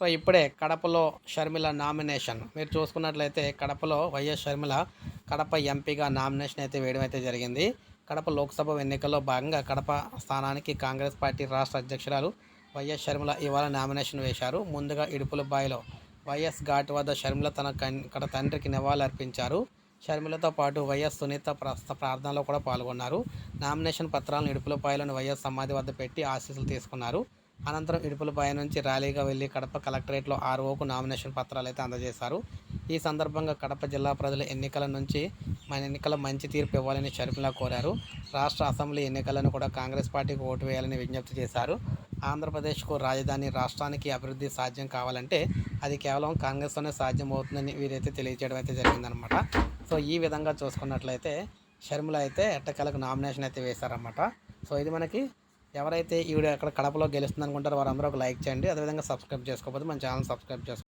So ఇప్పుడే కడపలో Sharmila nomination. మీరు చూసుకున్నట్లయితే కడపలో వైఎస్ షర్మిల కడప ఎంపీగా నామినేషన్ అయితే వేయడం అయితే జరిగింది. కడప లోక్సభ ఎన్నికల్లో భాగంగా కడప స్థానానికి కాంగ్రెస్ పార్టీ రాష్ట్ర అధ్యక్షురాలు వైఎస్ షర్మిల ఇవాళ నామినేషన్ వేశారు. ముందుగా ఇడుపులబాయిలో వైఎస్ ఘాట్ వద్ద షర్మిల తన కడ తండ్రికి నివాళులర్పించారు షర్మిలతో పాటు వైఎస్ సునీత ప్రస్త ప్రార్థనలో కూడా పాల్గొన్నారు. నామినేషన్ పత్రాలను ఇడుపులపాయలోని వైఎస్ సమాధి వద్ద పెట్టి ఆశీస్సులు తీసుకున్నారు. అనంతరం ఇడుపులపాయ నుంచి ర్యాలీగా వెళ్ళి కడప కలెక్టరేట్లో ఆర్ఓకు నామినేషన్ పత్రాలు అయితే అందజేశారు. ఈ సందర్భంగా కడప జిల్లా ప్రజల ఎన్నికల నుంచి మన ఎన్నికల మంచి తీర్పు ఇవ్వాలని షర్మిల కోరారు. రాష్ట్ర అసెంబ్లీ ఎన్నికలను కూడా కాంగ్రెస్ పార్టీకి ఓటు వేయాలని విజ్ఞప్తి చేశారు. ఆంధ్రప్రదేశ్కు రాజధాని రాష్ట్రానికి అభివృద్ధి సాధ్యం కావాలంటే అది కేవలం కాంగ్రెస్తోనే సాధ్యం అవుతుందని వీరైతే తెలియజేయడం అయితే జరిగిందనమాట సో ఈ విధంగా చూసుకున్నట్లయితే షర్మిల అయితే ఎట్టకేలకు నామినేషన్ అయితే వేశారన్నమాట. సో ఇది మనకి ఎవరైతే ఈవిడ అక్కడ కడపలో గెలుస్తుంది అనుకుంటారో వారందరూ ఒక లైక్ చేయండి. అదేవిధంగా సబ్స్క్రైబ్ చేసుకోకపోతే మన ఛానల్ సబ్స్క్రైబ్ చేసుకో